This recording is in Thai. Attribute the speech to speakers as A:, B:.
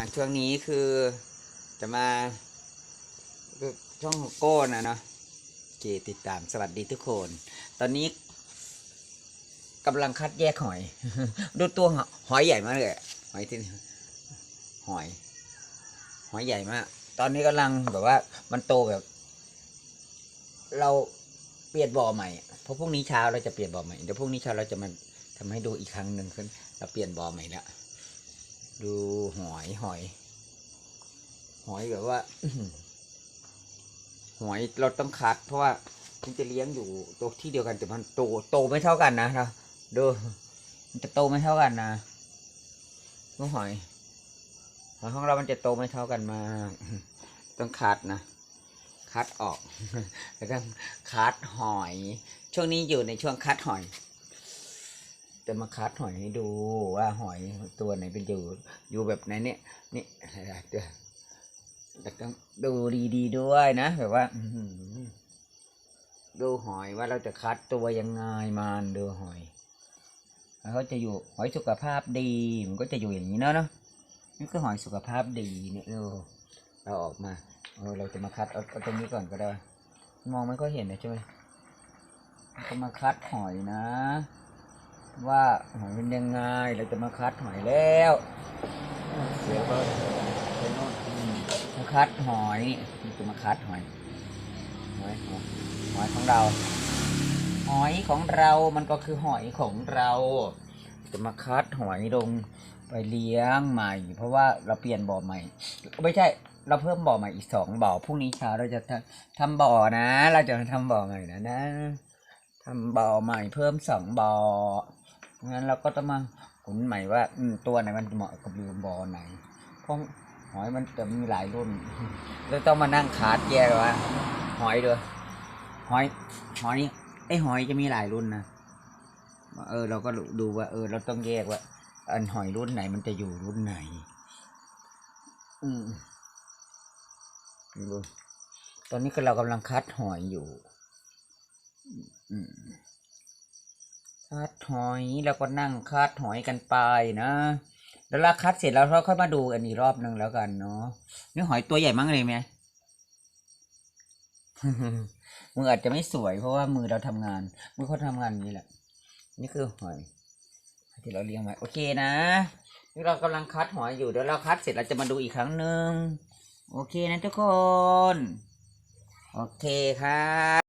A: อะช่วงนี้คือจะมาช่องโก้นะเนาะเคติดตามสวัสดีทุกคน ตอนนี้กำลังคัดแยกหอย ดูตัวหอยใหญ่มากเลยหอยที่หอย หอยใหญ่มาก ตอนนี้กำลังแบบว่า มันโตแบบ เราเปลี่ยนบ่อใหม่เพราะพรุ่งนี้เช้าเราจะเปลี่ยนบ่อใหม่เดี๋ยวพรุ่งนี้เช้าเราจะมาทำให้ดูอีกครั้งหนึ่งขึ้นเราเปลี่ยนบ่อใหม่แล้ว ดูหอยหอย หอยแบบว่าหอยเราต้องคัด เพราะว่ามันจะเลี้ยงอยู่ตัวที่เดียวกันแต่มันโตโตไม่เท่ากันนะเราดูมันจะโตไม่เท่ากันนะดูหอยหอยของเรามันจะโตไม่เท่ากันมากต้องคัดนะคัดออกแล้วก็คัดหอย ช่วงนี้อยู่ในช่วงคัดหอย จะมาคัดหอยให้ดูว่าหอยตัวไหนเป็นอยู่อยู่แบบไหนเนี่ยนี่เดี๋ยวแต่ต้องดูดีๆด้วยนะแบบว่าดูหอยว่าเราจะคัดตัวยังไงมันดูหอยแล้วเขาจะอยู่หอยสุขภาพดีมันก็จะอยู่อย่างนี้เนาะเนาะนี่คือหอยสุขภาพดีเนี่ยเราเราออกมาเออเราจะมาคัดเอาตรงนี้ก่อนก็ได้ มองไม่ค่อยเห็นนะใช่ไหมเราจะมาคัดหอยนะ ว่าหอยเป็นยังไงเราจะมาคัดหอยแล้วเสียก็ไปโน่นมาคัดหอยนี่จะมาคัดหอยหอยหอยของเรา หอยของเรามันก็คือหอยของเรา จะมาคัดหอยลงไปเลี้ยงใหม่ เพราะว่าเราเปลี่ยนบ่อใหม่ ไม่ใช่เราเพิ่มบ่อใหม่อีกสองบ่อพรุ่งนี้เช้าเราจะทำทำบ่อนะ เราจะทำบ่อใหม่นะนะทำบ่อใหม่เพิ่มสองบ่อ งั้นเราก็ต้องมาขุนใหม่ว่าอืตัวไหนมันเหมาะกับอยู่บ่อไหนเพราะหอยมันจะมีหลายรุ่นเราต้องมานั่งคัดแยกว่าหอยด้วยหอย หอยนี้ไอหอยจะมีหลายรุ่นนะเออ เราก็ดูว่า เออ เราต้องแยกว่า อันหอยรุ่นไหนมันจะอยู่รุ่นไหน อืมดูตอนนี้ก็เรากำลังคัดหอยอยู่ อืม คัดหอยแล้วก็นั่งคัดหอยกันไปนะแล้วเราคัดเสร็จแล้วเราค่อยมาดูอันนี้รอบหนึ่งแล้วกันเนาะนี่หอยตัวใหญ่มั้งเลยไหมมืออาจจะไม่สวยเพราะว่ามือเราทำงานมือเขาทำงานนี้แหละ นี่คือหอย ที่เราเลี้ยงไว้โอเคนะนี่เรากำลังคัดหอยอยู่เดี๋ยวเราคัดเสร็จเราจะมาดูอีกครั้งหนึ่งโอเคนะทุกคน โอเคครับ